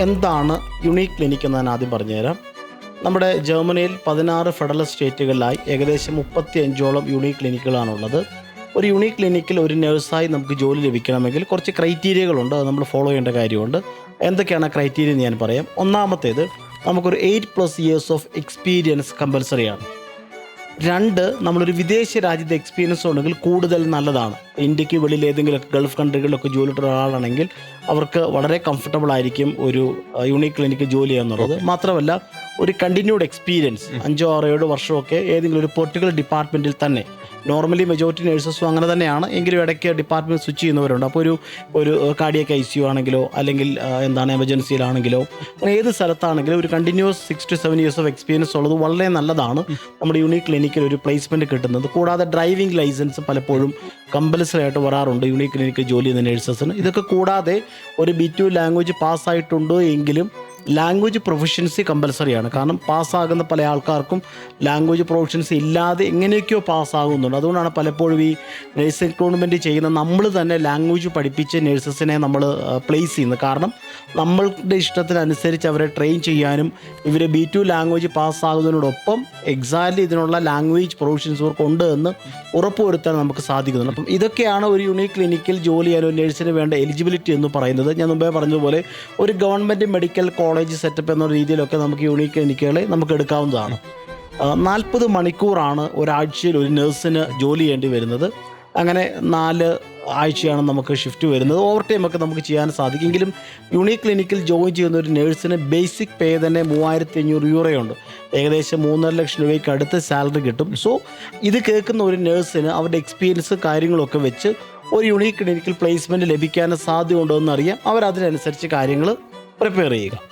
എന്താണ് unique clinic എന്ന് ഞാൻ ആദ്യം പറഞ്ഞുതരാം. നമ്മുടെ ജർമ്മനിയിൽ പതിനാറ് ഫെഡറൽ സ്റ്റേറ്റുകളിലായി ഏകദേശം മുപ്പത്തി അഞ്ചോളം യുണീക്ക് ക്ലിനിക്കുകളാണുള്ളത്. ഒരു യുണീക്ക് ക്ലിനിക്കിൽ ഒരു നഴ്സായി നമുക്ക് ജോലി ലഭിക്കണമെങ്കിൽ കുറച്ച് ക്രൈറ്റീരിയകളുണ്ട് അത് നമ്മൾ ഫോളോ ചെയ്യേണ്ട കാര്യമുണ്ട്. എന്തൊക്കെയാണ് ക്രൈറ്റീരിയ എന്ന് ഞാൻ പറയാം. ഒന്നാമത്തേത് നമുക്കൊരു eight plus years of experience കമ്പൽസറിയാണ്. രണ്ട് നമ്മളൊരു വിദേശ രാജ്യത്തെ എക്സ്പീരിയൻസ് ഉണ്ടെങ്കിൽ കൂടുതൽ നല്ലതാണ്. ഇന്ത്യയ്ക്ക് വെളിയിൽ ഏതെങ്കിലും ഗൾഫ് കൺട്രികളിലൊക്കെ ജോലി ഇട്ട ഒരാളാണെങ്കിൽ അവർക്ക് വളരെ കംഫർട്ടബിൾ ആയിരിക്കും ഒരു യൂണിക് ക്ലിനിക്ക് ജോലി ചെയ്യാന്നുള്ളത് മാത്രമല്ല ഒരു കണ്ടിന്യൂഡ് എക്സ്പീരിയൻസ് അഞ്ചോ ആറോ ഏഴോ വർഷമൊക്കെ ഏതെങ്കിലും ഒരു പെർട്ടിക്കുലർ ഡിപ്പാർട്ട്മെന്റിൽ തന്നെ. നോർമലി മെജോറിറ്റി നേഴ്സസും അങ്ങനെ തന്നെയാണ്. എങ്കിലും ഇടയ്ക്ക് ഡിപ്പാർട്ട്മെന്റ് സ്വിച്ച് ചെയ്യുന്നവരുണ്ട്. അപ്പോൾ ഒരു ഒരു കാർഡിയക്ക് ഐ സി യു ആണെങ്കിലോ അല്ലെങ്കിൽ എന്താണ് എമർജൻസിയിലാണെങ്കിലോ അങ്ങനെ ഏത് സ്ഥലത്താണെങ്കിലും ഒരു continuous six to seven years of experience ഉള്ളത് വളരെ നല്ലതാണ്. നമ്മുടെ യൂണിക് ക്ലിനിക്കിൽ ഒരു പ്ലേസ്മെന്റ് കിട്ടുന്നത്. കൂടാതെ ഡ്രൈവിംഗ് ലൈസൻസ് പലപ്പോഴും കമ്പൽസറി ആയിട്ട് വരാറുണ്ട് യൂണിക് ക്ലിനിക്കിൽ ജോലി ചെയ്യുന്ന നേഴ്സസിന് ഇതൊക്കെ കൂടാതെ ഒരു ബി ടു ലാംഗ്വേജ് പാസ്സായിട്ടുണ്ടോ എങ്കിലും ലാംഗ്വേജ് പ്രൊഫഷ്യൻസി കമ്പൽസറിയാണ് കാരണം പാസ്സാകുന്ന പല ആൾക്കാർക്കും ലാംഗ്വേജ് പ്രൊഫഷ്യൻസി ഇല്ലാതെ എങ്ങനെയൊക്കെയോ പാസ്സാകുന്നുണ്ട്. അതുകൊണ്ടാണ് പലപ്പോഴും ഈ നഴ്സിംഗ് റിക്രൂട്ട്മെന്റ് ചെയ്യുന്ന നമ്മൾ തന്നെ ലാംഗ്വേജ് പഠിപ്പിച്ച് നഴ്സസിനെ നമ്മൾ പ്ലേസ് ചെയ്യുന്നത്. കാരണം നമ്മളുടെ ഇഷ്ടത്തിനനുസരിച്ച് അവരെ ട്രെയിൻ ചെയ്യാനും ഇവരെ ബി ടു ലാംഗ്വേജ് പാസ്സാകുന്നതിനോടൊപ്പം എക്സാക്ട്ലി ഇതിനുള്ള ലാംഗ്വേജ് പ്രൊഫഷൻസ് ഇവർക്ക് ഉണ്ട് എന്ന് ഉറപ്പുവരുത്താൻ നമുക്ക് സാധിക്കുന്നുണ്ട്. അപ്പം ഇതൊക്കെയാണ് ഒരു യൂണിക് ക്ലിനിക്കിൽ ജോലി ചെയ്യാൻ ഒരു നഴ്സിന് വേണ്ട എലിജിബിലിറ്റി എന്ന് പറയുന്നത്. ഞാൻ മുമ്പേ പറഞ്ഞതുപോലെ ഒരു ഗവൺമെന്റ് മെഡിക്കൽ കോളേജ് സെറ്റപ്പ് എന്ന രീതിയിലൊക്കെ നമുക്ക് യൂണീക്ക് ക്ലിനിക്കുകളെ നമുക്ക് എടുക്കാവുന്നതാണ്. നാൽപ്പത് മണിക്കൂറാണ് ഒരാഴ്ചയിൽ ഒരു നഴ്സിന് ജോലി ചെയ്യേണ്ടി വരുന്നത്. അങ്ങനെ നാല് ആഴ്ചയാണ് നമുക്ക് ഷിഫ്റ്റ് വരുന്നത്. ഓവർ ടൈം ഒക്കെ നമുക്ക് ചെയ്യാൻ സാധിക്കുമെങ്കിലും യൂണീക്ക് ക്ലിനിക്കിൽ ജോയിൻ ചെയ്യുന്ന ഒരു നേഴ്സിന് ബേസിക് പേ തന്നെ മൂവായിരത്തി അഞ്ഞൂറ് യൂറോയുണ്ട്. ഏകദേശം മൂന്നര ലക്ഷം രൂപയ്ക്ക് അടുത്ത് സാലറി കിട്ടും. സോ ഇത് കേൾക്കുന്ന ഒരു നേഴ്സിന് അവരുടെ എക്സ്പീരിയൻസ് കാര്യങ്ങളൊക്കെ വെച്ച് ഒരു യൂണീക്ക് ക്ലിനിക്കിൽ പ്ലേസ്മെന്റ് ലഭിക്കാൻ സാധ്യതയുണ്ടോ എന്നറിയാം അവർ അതിനനുസരിച്ച് കാര്യങ്ങൾ പ്രിപ്പയർ ചെയ്യുക.